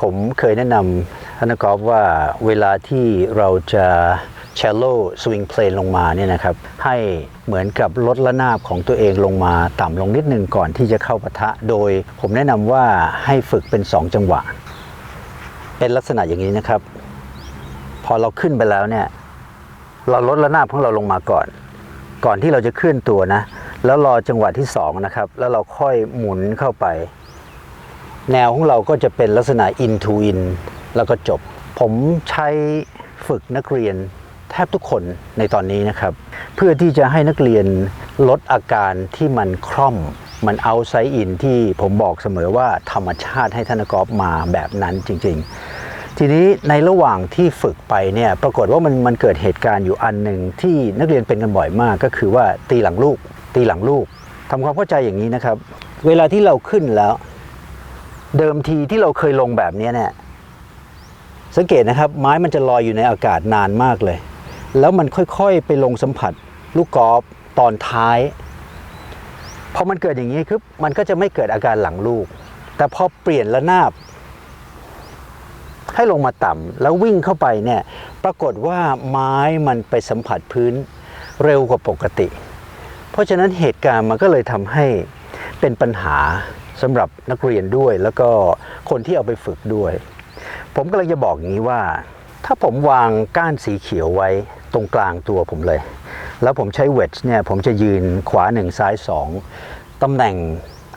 ผมเคยแนะนำท่านกอล์ฟว่าเวลาที่เราจะ shallow swing plane ลงมาเนี่ยนะครับให้เหมือนกับลดระนาบของตัวเองลงมาต่ำลงนิดนึงก่อนที่จะเข้าปะทะ โดยผมแนะนำว่าให้ฝึกเป็น 2 จังหวะ เป็นลักษณะอย่างนี้นะครับ พอเราขึ้นไปแล้วเนี่ยเราลดระนาบของเราลงมาก่อน ก่อนที่เราจะเคลื่อนตัวนะ แล้วรอจังหวะที่สองนะครับแล้วเราค่อยหมุนเข้าไป แนวของเราก็จะเป็นลักษณะ in to in แล้วก็จบ ผมใช้ฝึกนักเรียนแทบทุกคนในตอนนี้นะครับ เพื่อที่จะให้นักเรียนลดอาการที่มันคล่อม มันเอาไซอินที่ผมบอกเสมอว่าธรรมชาติให้ธนกอฟมาแบบนั้นจริง ๆ ทีนี้ในระหว่างที่ฝึกไปเนี่ยปรากฏว่ามันมันเกิดเหตุการณ์อยู่อันหนึ่งที่นักเรียนเป็นกันบ่อยมากก็คือว่าตีหลังลูก ตีหลังลูกทำความเข้าใจอย่างนี้นะครับ เวลาที่เราขึ้นแล้ว เดิมทีที่เราเคยลงแบบนี้เนี่ยสังเกตนะครับไม้มันจะลอยอยู่ในอากาศนานมากเลย แล้วมันค่อยๆไปลงสัมผัสลูกกอล์ฟตอนท้ายพอมันเกิดอย่างนี้คือมันก็จะไม่เกิดอาการหลังลูก แต่พอเปลี่ยนระนาบ ให้ลงมาต่ำแล้ววิ่งเข้าไปเนี่ยปรากฏว่าไม้มันไปสัมผัสพื้นเร็วกว่าปกติ เพราะฉะนั้นเหตุการณ์มันก็เลยทำให้เป็นปัญหา สำหรับนักเรียนด้วย แล้วก็คนที่เอาไปฝึกด้วย ผมกำลังจะบอกอย่างนี้ว่า ถ้าผมวางก้านสีเขียวไว้ตรงกลางตัวผมเลย แล้วผมใช้เวทเนี่ยผมจะยืนขวาหนึ่งซ้ายสองตำแหน่ง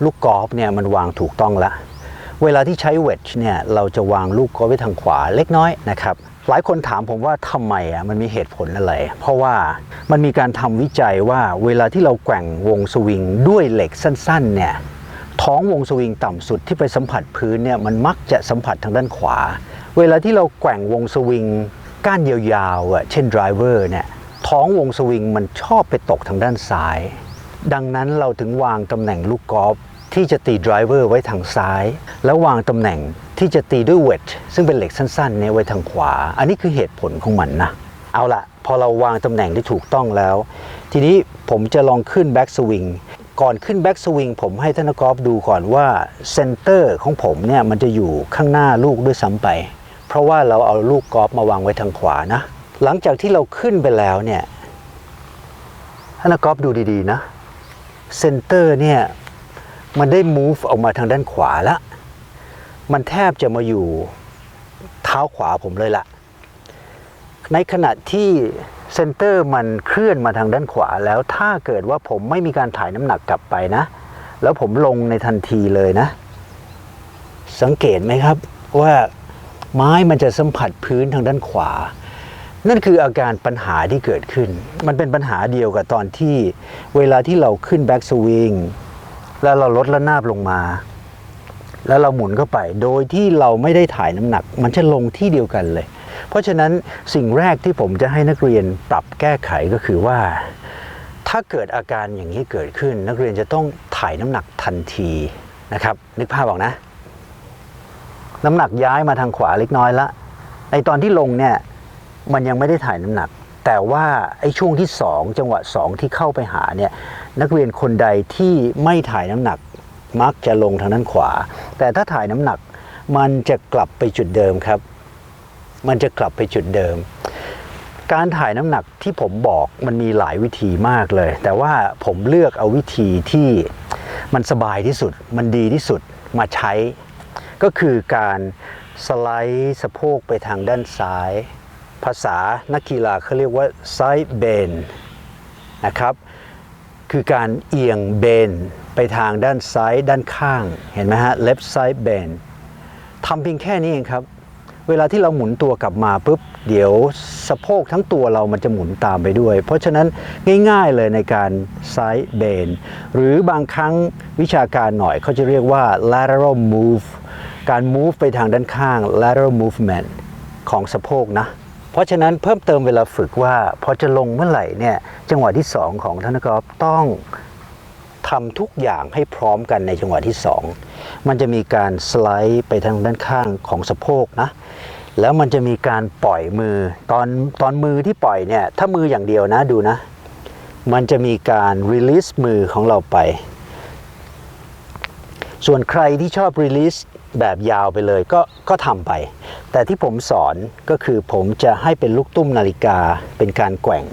ลูกกอล์ฟเนี่ยมันวางถูกต้องละเวลาที่ใช้เวทเนี่ยเราจะวางลูกกอล์ฟไว้ทางขวาเล็กน้อยนะครับหลายคนถามผมว่าทำไมอะมันมีเหตุผลอะไร เพราะว่ามันมีการทำวิจัยว่าเวลาที่เราแกว่งวงสวิงด้วยเหล็กสั้นๆเนี่ย ท้องวงสวิงต่ำสุดที่ไปสัมผัสพื้นเนี่ยมันมักจะสัมผัสทางด้านขวา เวลาที่เราแกว่งวงสวิงก้านยาวๆอะเช่น driver เนี่ยท้องวงสวิงมันชอบไปตกทางด้านซ้าย ดังนั้นเราถึงวางตำแหน่งลูกกอล์ฟที่จะตีดรเวอร์ไว้ทางซ้าย แล้ววางตำแหน่งที่จะตีด้วยเวทซึ่งเป็นเหล็กสั้นๆเนี่ยไว้ทางขวา อันนี้คือเหตุผลของมันนะ เอาละพอเราวางตำแหน่งที่ถูกต้องแล้ว ทีนี้ผมจะลองขึ้นแบ็กสวิง ก่อนขึ้นแบ็กสวิงผมให้ธนกอล์ฟดูก่อนว่าเซนเตอร์ของผมเนี่ยมันจะอยู่ข้างหน้าลูกด้วยซ้ำไป เพราะว่าเราเอาลูกกอล์ฟมาวางไว้ทางขวานะ หลังจากที่เราขึ้นไปแล้วเนี่ยธนกอล์ฟดูดีๆนะเซนเตอร์เนี่ยมันได้ move ออกมาทางด้านขวาแล้วมันแทบจะมาอยู่เท้าขวาผมเลยละในขณะที่ เซนเตอร์มันเคลื่อนมาทางด้านขวาแล้วถ้าเกิดว่าผมไม่มีการถ่ายน้ำหนักกลับไปนะ แล้วผมลงในทันทีเลยนะ สังเกตไหมครับว่าไม้มันจะสัมผัสพื้นทางด้านขวา นั่นคืออาการปัญหาที่เกิดขึ้น มันเป็นปัญหาเดียวกับตอนที่เวลาที่เราขึ้นแบ็กสวิงแล้วเราลดระนาบลงมา แล้วเราหมุนเข้าไป โดยที่เราไม่ได้ถ่ายน้ำหนัก มันจะลงที่เดียวกันเลย เพราะฉะนั้นสิ่งแรกที่ผมจะให้นักเรียนปรับแก้ไขก็คือว่า ถ้าเกิดอาการอย่างนี้เกิดขึ้น นักเรียนจะต้องถ่ายน้ำหนักทันทีนะครับนึกภาพออกนะ น้ำหนักย้ายมาทางขวาเล็กน้อยละในตอนที่ลงเนี่ยมันยังไม่ได้ถ่ายน้ำหนัก แต่ว่าไอ้ช่วงที่ 2 จังหวะ 2 ที่เข้าไปหาเนี่ยนักเรียนคนใดที่ไม่ถ่ายน้ำหนักมักจะลงทางด้านขวา แต่ถ้าถ่ายน้ำหนักมันจะกลับไปจุดเดิมครับ มันจะกลับไปจุดเดิม การถ่ายน้ำหนักที่ผมบอกมันมีหลายวิธีมากเลย แต่ว่าผมเลือกเอาวิธีที่มันสบายที่สุด มันดีที่สุดมาใช้ ก็คือการสไลด์สะโพกไปทางด้านซ้าย ภาษานักกีฬาเขาเรียกว่า side bend นะครับคือการเอียงเบนไปทางด้านซ้ายด้านข้าง เห็นไหมฮะ left side bend ทำเพียงแค่นี้เองครับ เวลาที่เราหมุนตัวกลับมาปุ๊บเดี๋ยวสะโพกทั้งตัวเรามันจะหมุนตามไปด้วย เพราะฉะนั้นง่ายๆเลยในการ side bend หรือบางครั้งวิชาการหน่อยเขาจะเรียกว่า lateral move การ move ไปทางด้านข้าง lateral movement ของสะโพกนะ เพราะฉะนั้นเพิ่มเติมเวลาฝึกว่าพอจะลงเมื่อไหร่เนี่ยจังหวะที่ 2 ของธนกรต้องทำทุกอย่างให้พร้อมกันในจังหวะที่ 2 มันจะมีการสไลด์ไปทางด้านข้างของสะโพกนะ แล้วมันจะมีการปล่อยมือตอนตอนมือที่ปล่อยเนี่ย ถ้ามืออย่างเดียวนะดูนะ มันจะมีการ release มือของเราไป ส่วนใครที่ชอบ release แบบยาวไปเลยก็ก็ทำไป แต่ที่ผมสอนก็คือผมจะให้เป็นลูกตุ้มนาฬิกาเป็นการแกว่ง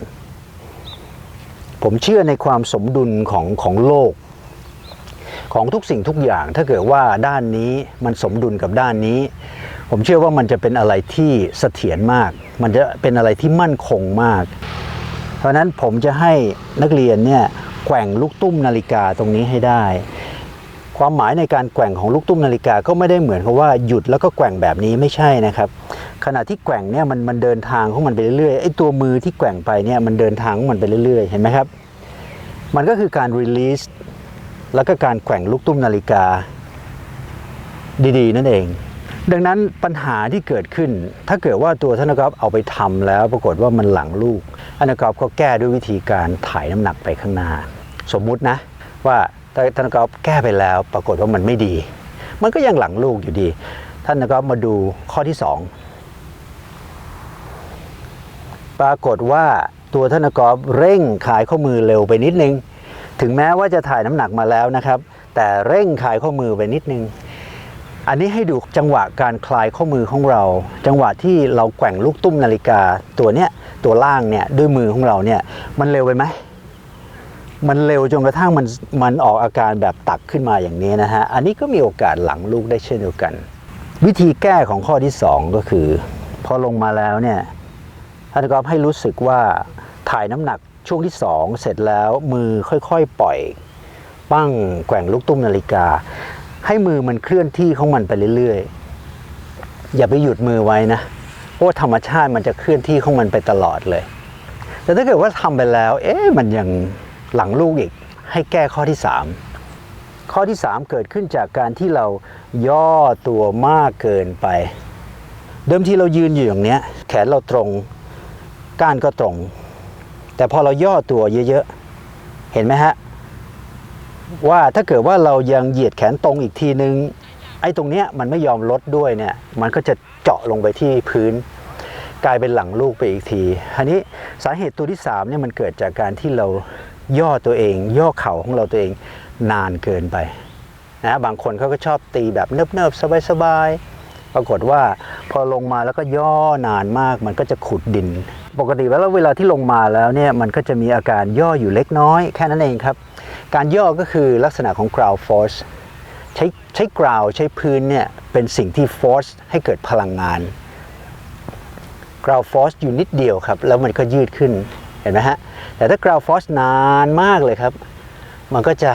ผมเชื่อในความสมดุลของของโลก ของทุกสิ่งทุกอย่าง ถ้าเกิดว่าด้านนี้มันสมดุลกับด้านนี้ ผมเชื่อว่ามันจะเป็นอะไรที่เสถียรมาก มันจะเป็นอะไรที่มั่นคงมาก เพราะนั้นผมจะให้นักเรียนเนี่ยแกว่งลูกตุ้มนาฬิกาตรงนี้ให้ได้ ความหมายในการแกว่งของลูกตุ้มนาฬิกาก็ไม่ได้เหมือนกับว่าหยุดแล้วก็แกว่งแบบนี้ไม่ใช่นะครับ ขณะที่แกว่งเนี่ยมันมันเดินทางของมันไปเรื่อยๆไอ้ตัวมือที่แกว่งไปเนี่ยมันเดินทางของมันไปเรื่อยๆ เห็นไหมครับ มันก็คือการ release แล้วก็การแกว่งลูกตุ้มนาฬิกาดีๆ นั่นเอง ดังนั้นปัญหาที่เกิดขึ้น ถ้าเกิดว่าตัวธนกรเอาไปทำแล้วปรากฏว่ามันหลังลูกธนกรก็แก้ด้วยวิธีการถ่ายน้ำหนักไปข้างหน้า สมมุตินะ ว่าถ้าธนกรแก้ไปแล้ว ปรากฏว่ามันไม่ดี มันก็ยังหลังลูกอยู่ดี ท่านนกรมาดูข้อที่สองปรากฏว่าตัวธนกรเร่งขายข้อมือเร็วไปนิดนึง ถึงแม้ว่าจะถ่ายน้ำหนักมาแล้วนะครับ แต่เร่งขายข้อมือไปนิดนึง อันนี้ให้ดูจังหวะการคลายข้อมือของเรา จังหวะที่เราแกว่งลูกตุ้มนาฬิกาตัวเนี้ยตัวล่างเนี่ยด้วยมือของเราเนี่ยมันเร็วไปไหมมันเร็วจนกระทั่งมันมันออกอาการแบบตักขึ้นมาอย่างนี้นะฮะ อันนี้ก็มีโอกาสหลังลูกได้เช่นเดียวกัน วิธีแก้ของข้อที่ 2 ก็คือ พอลงมาแล้วเนี่ยท่านก็ให้รู้สึกว่าถ่ายน้ำหนัก ช่วงที่ 2 เสร็จแล้วมือค่อยๆปล่อย ปั้งแกว่งลูกตุ้มนาฬิกา ให้มือมันเคลื่อนที่ของมันไปเรื่อยๆ อย่าไปหยุดมือไว้นะเพราะธรรมชาติมันจะเคลื่อนที่ของมันไปตลอดเลย แต่ถ้าเกิดว่าทำไปแล้ว เอ๊ะมันยังหลังลูกอีกให้แก้ข้อที่ 3 ข้อที่ 3 เกิดขึ้นจากการที่เราย่อตัวมากเกินไป เดิมทีเรายืนอยู่อย่างเนี้ย แขนเราตรงก้านก็ตรง แต่พอเราย่อตัวเยอะๆ เห็นไหมฮะ ว่าถ้าเกิดว่าเรายังเหยียดแขนตรงอีกทีนึง ไอ้ตรงเนี้ยมันไม่ยอมลดด้วยเนี่ย มันก็จะเจาะลงไปที่พื้น กลายเป็นหลังลูกไปอีกที อันนี้สาเหตุตัวที่3เนี่ยมันเกิดจากการที่เราย่อตัวเอง ย่อเข่าของเราตัวเองนานเกินไปนะบางคนเขาก็ชอบตีแบบเนิบๆสบายๆปรากฏว่าพอลงมาแล้วก็ย่อนานมากมันก็จะขุดดิน ปกติแล้วเวลาที่ลงมาแล้วเนี่ยมันก็จะมีอาการย่ออยู่เล็กน้อย แค่นั้นเองครับ การย่อก็คือลักษณะของ ground force ใช้ใช้ ground ใช้พื้นเนี่ยเป็นสิ่งที่ force ให้เกิดพลังงาน ground force อยู่นิดเดียวครับ แล้วมันก็ยืดขึ้นเห็นไหมฮะ แต่ถ้า ground force นานมากเลยครับ มันก็จะ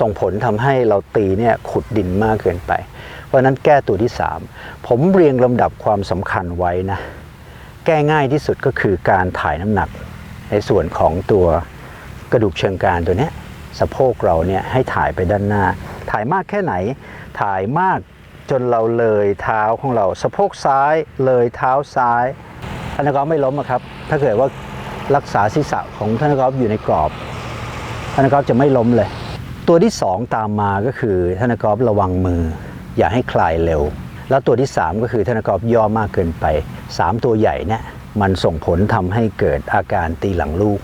ส่งผลทำให้เราตีเนี่ยขุดดินมากเกินไป เพราะฉะนั้นแก้ตัวที่ 3 ผมเรียงลำดับความสำคัญไว้นะ แก้ง่ายที่สุดก็คือการถ่ายน้ำหนัก ในส่วนของตัวกระดูกเชิงกรานตัวนี้สะโพกเราเนี่ยให้ถ่ายไปด้านหน้า ถ่ายมากแค่ไหน ถ่ายมากจนเราเลยเท้าของเรา สะโพกซ้ายเลยเท้าซ้ายท่านกอล์ฟไม่ล้มครับ ถ้าเกิดว่ารักษาศีรษะของท่านกอล์ฟอยู่ในกรอบท่านกอล์ฟจะไม่ล้มเลย ตัวที่ 2 ตามมาก็คือท่านนักกอล์ฟระวังมือ อย่าให้คลายเร็ว แล้วตัวที่ 3 ก็คือท่านกกอล์ฟย่อมากเกินไป 3 ตัวใหญ่เนี่ยมันส่งผลทำให้เกิดอาการตีหลังลูก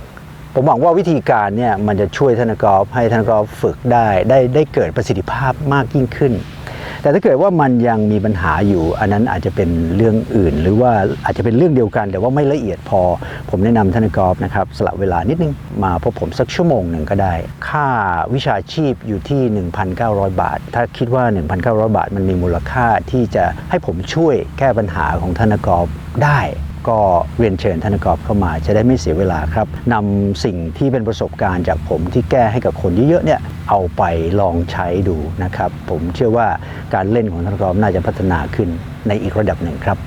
ผมหวังว่าวิธีการเนี่ยมันจะช่วยธนกอล์ฟให้ธนกอล์ฟฝึกได้ได้ได้เกิดประสิทธิภาพมากยิ่งขึ้น แต่ถ้าเกิดว่ามันยังมีปัญหาอยู่ อันนั้นอาจจะเป็นเรื่องอื่น หรือว่าอาจจะเป็นเรื่องเดียวกัน แต่ว่าไม่ละเอียดพอ ผมแนะนำธนกอล์ฟนะครับสละเวลานิดนึงมาพบผมสักชั่วโมงหนึ่งก็ได้ ค่าวิชาชีพอยู่ที่ 1,900 บาท ถ้าคิดว่า 1,900 บาทมันมีมูลค่าที่จะให้ผมช่วยแก้ปัญหาของธนกอล์ฟได้ ก็เรียนเชิญธนกรเข้ามาจะได้ไม่เสียเวลาครับนำสิ่งที่เป็นประสบการณ์จากผมที่แก้ให้กับคนเยอะๆเนี่ยเอาไปลองใช้ดูนะครับ ผมเชื่อว่าการเล่นของธนกรน่าจะพัฒนาขึ้นในอีกระดับหนึ่งครับ